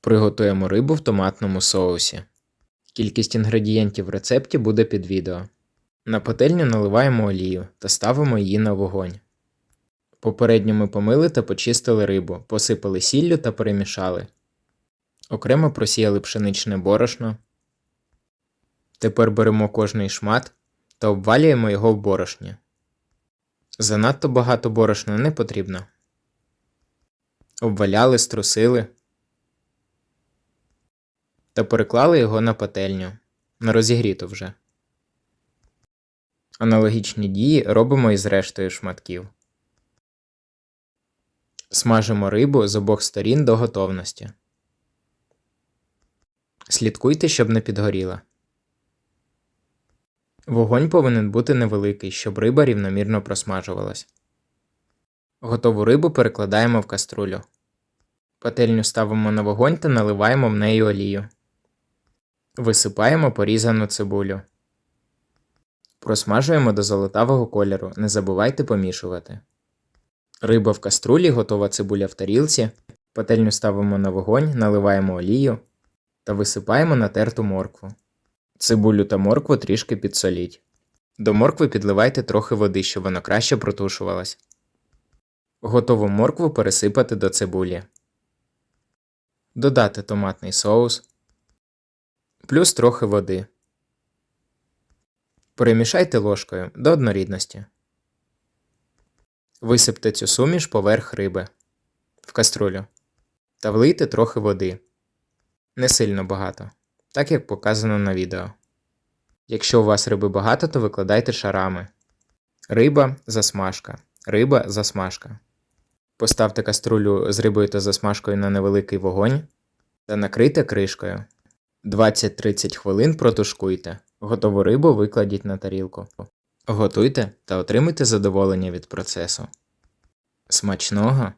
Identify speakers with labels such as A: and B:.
A: Приготуємо рибу в томатному соусі. Кількість інгредієнтів в рецепті буде під відео. На пательню наливаємо олію та ставимо її на вогонь. Попередньо ми помили та почистили рибу, посипали сіллю та перемішали. Окремо просіяли пшеничне борошно. Тепер беремо кожний шмат та обвалюємо його в борошні. Занадто багато борошна не потрібно. Обваляли, струсили та переклали його на пательню, на розігріту вже. Аналогічні дії робимо і з рештою шматків. Смажимо рибу з обох сторін до готовності. Слідкуйте, щоб не підгоріла. Вогонь повинен бути невеликий, щоб риба рівномірно просмажувалась. Готову рибу перекладаємо в каструлю. Пательню ставимо на вогонь та наливаємо в неї олію. Висипаємо порізану цибулю. Просмажуємо до золотавого кольору, не забувайте помішувати. Риба в каструлі, готова цибуля в тарілці. Пательню ставимо на вогонь, наливаємо олію та висипаємо натерту моркву. Цибулю та моркву трішки підсоліть. До моркви підливайте трохи води, щоб вона краще протушувалась. Готову моркву пересипати до цибулі. Додати томатний соус. Плюс трохи води. Перемішайте ложкою до однорідності. Висипте цю суміш поверх риби в каструлю та влийте трохи води. Не сильно багато, так як показано на відео. Якщо у вас риби багато, то викладайте шарами. Риба засмажка. Риба засмажка. Поставте каструлю з рибою та засмажкою на невеликий вогонь та накрийте кришкою. 20-30 хвилин протушкуйте. Готову рибу викладіть на тарілку. Готуйте та отримайте задоволення від процесу. Смачного!